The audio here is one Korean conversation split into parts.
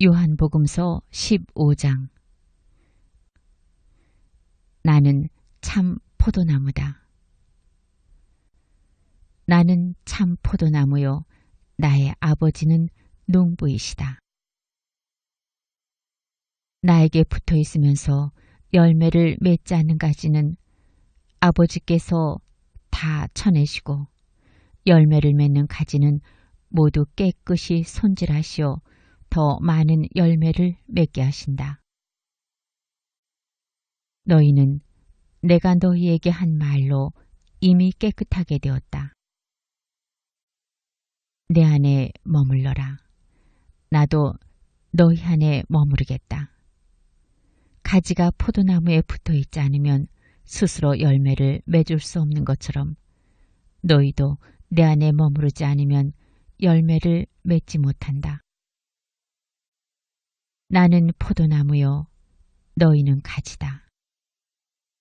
요한복음서 15장 나는 참 포도나무다. 나는 참 포도나무요. 나의 아버지는 농부이시다. 나에게 붙어 있으면서 열매를 맺지 않는 가지는 아버지께서 다 쳐내시고 열매를 맺는 가지는 모두 깨끗이 손질하시어 더 많은 열매를 맺게 하신다. 너희는 내가 너희에게 한 말로 이미 깨끗하게 되었다. 내 안에 머물러라. 나도 너희 안에 머무르겠다. 가지가 포도나무에 붙어 있지 않으면 스스로 열매를 맺을 수 없는 것처럼 너희도 내 안에 머무르지 않으면 열매를 맺지 못한다. 나는 포도나무요, 너희는 가지다.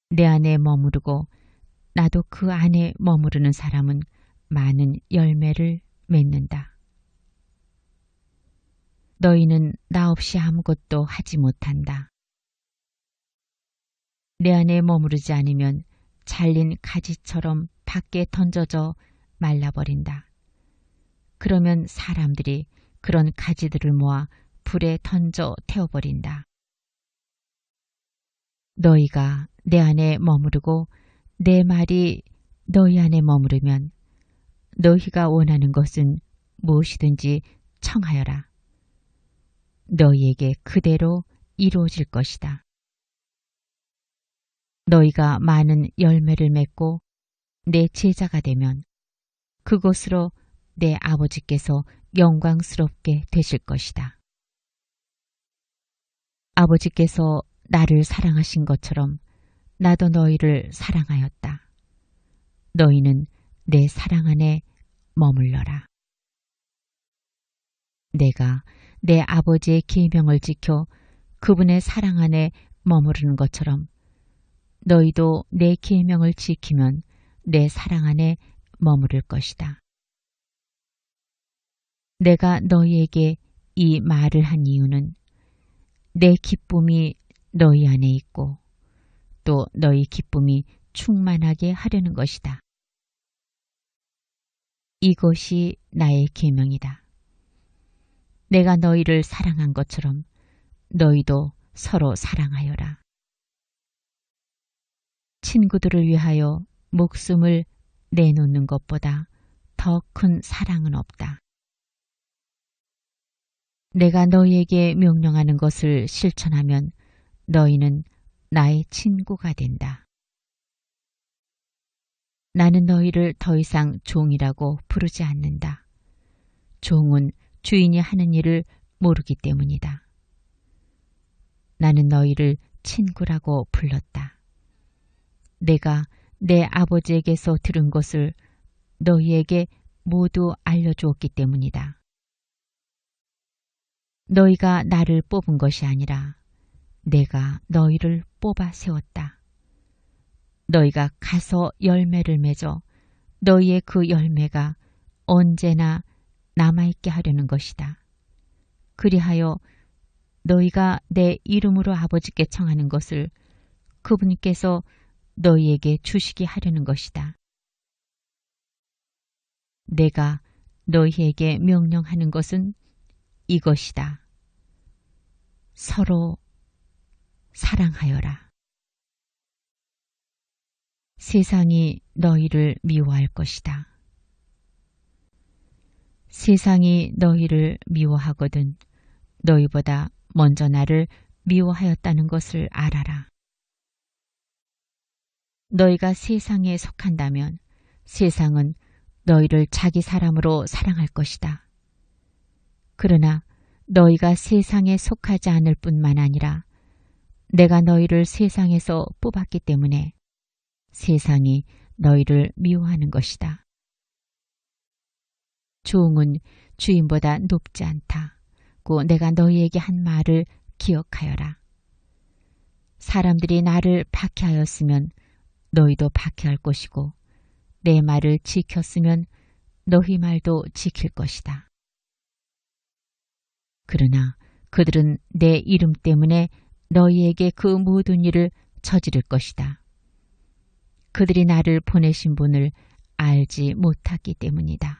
내 안에 머무르고 나도 그 안에 머무르는 사람은 많은 열매를 맺는다. 너희는 나 없이 아무것도 하지 못한다. 내 안에 머무르지 않으면 잘린 가지처럼 밖에 던져져 말라버린다. 그러면 사람들이 그런 가지들을 모아 불에 던져 태워버린다. 너희가 내 안에 머무르고 내 말이 너희 안에 머무르면 너희가 원하는 것은 무엇이든지 청하여라. 너희에게 그대로 이루어질 것이다. 너희가 많은 열매를 맺고 내 제자가 되면 그곳으로 내 아버지께서 영광스럽게 되실 것이다. 아버지께서 나를 사랑하신 것처럼 나도 너희를 사랑하였다. 너희는 내 사랑 안에 머물러라. 내가 내 아버지의 계명을 지켜 그분의 사랑 안에 머무르는 것처럼 너희도 내 계명을 지키면 내 사랑 안에 머무를 것이다. 내가 너희에게 이 말을 한 이유는 내 기쁨이 너희 안에 있고 또 너희 기쁨이 충만하게 하려는 것이다. 이것이 나의 계명이다. 내가 너희를 사랑한 것처럼 너희도 서로 사랑하여라. 친구들을 위하여 목숨을 내놓는 것보다 더 큰 사랑은 없다. 내가 너희에게 명령하는 것을 실천하면 너희는 나의 친구가 된다. 나는 너희를 더 이상 종이라고 부르지 않는다. 종은 주인이 하는 일을 모르기 때문이다. 나는 너희를 친구라고 불렀다. 내가 내 아버지에게서 들은 것을 너희에게 모두 알려주었기 때문이다. 너희가 나를 뽑은 것이 아니라 내가 너희를 뽑아 세웠다. 너희가 가서 열매를 맺어 너희의 그 열매가 언제나 남아있게 하려는 것이다. 그리하여 너희가 내 이름으로 아버지께 청하는 것을 그분께서 너희에게 주시게 하려는 것이다. 내가 너희에게 명령하는 것은 이것이다. 서로 사랑하여라. 세상이 너희를 미워할 것이다. 세상이 너희를 미워하거든 너희보다 먼저 나를 미워하였다는 것을 알아라. 너희가 세상에 속한다면 세상은 너희를 자기 사람으로 사랑할 것이다. 그러나 너희가 세상에 속하지 않을 뿐만 아니라 내가 너희를 세상에서 뽑았기 때문에 세상이 너희를 미워하는 것이다. 종은 주인보다 높지 않다. 고 내가 너희에게 한 말을 기억하여라. 사람들이 나를 박해하였으면 너희도 박해할 것이고 내 말을 지켰으면 너희 말도 지킬 것이다. 그러나 그들은 내 이름 때문에 너희에게 그 모든 일을 저지를 것이다. 그들이 나를 보내신 분을 알지 못했기 때문이다.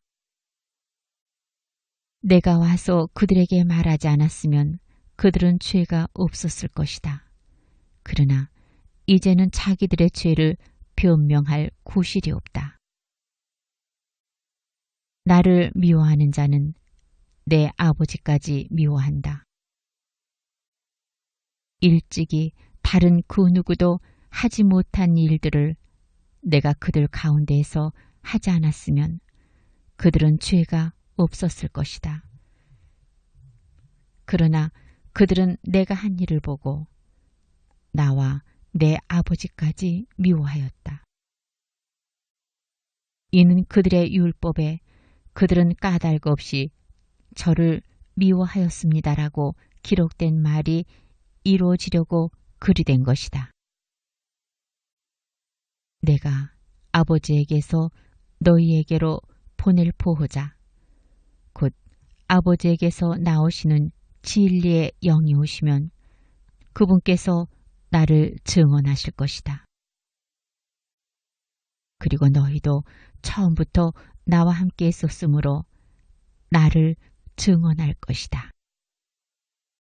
내가 와서 그들에게 말하지 않았으면 그들은 죄가 없었을 것이다. 그러나 이제는 자기들의 죄를 변명할 구실이 없다. 나를 미워하는 자는 내 아버지까지 미워한다. 일찍이 다른 그 누구도 하지 못한 일들을 내가 그들 가운데에서 하지 않았으면 그들은 죄가 없었을 것이다. 그러나 그들은 내가 한 일을 보고 나와 내 아버지까지 미워하였다. 이는 그들의 율법에 그들은 까닭 없이 저를 미워하였습니다라고 기록된 말이 이루어지려고 그리 된 것이다. 내가 아버지에게서 너희에게로 보낼 보호자, 곧 아버지에게서 나오시는 진리의 영이 오시면 그분께서 나를 증언하실 것이다. 그리고 너희도 처음부터 나와 함께 있었으므로 나를 증언할 것이다.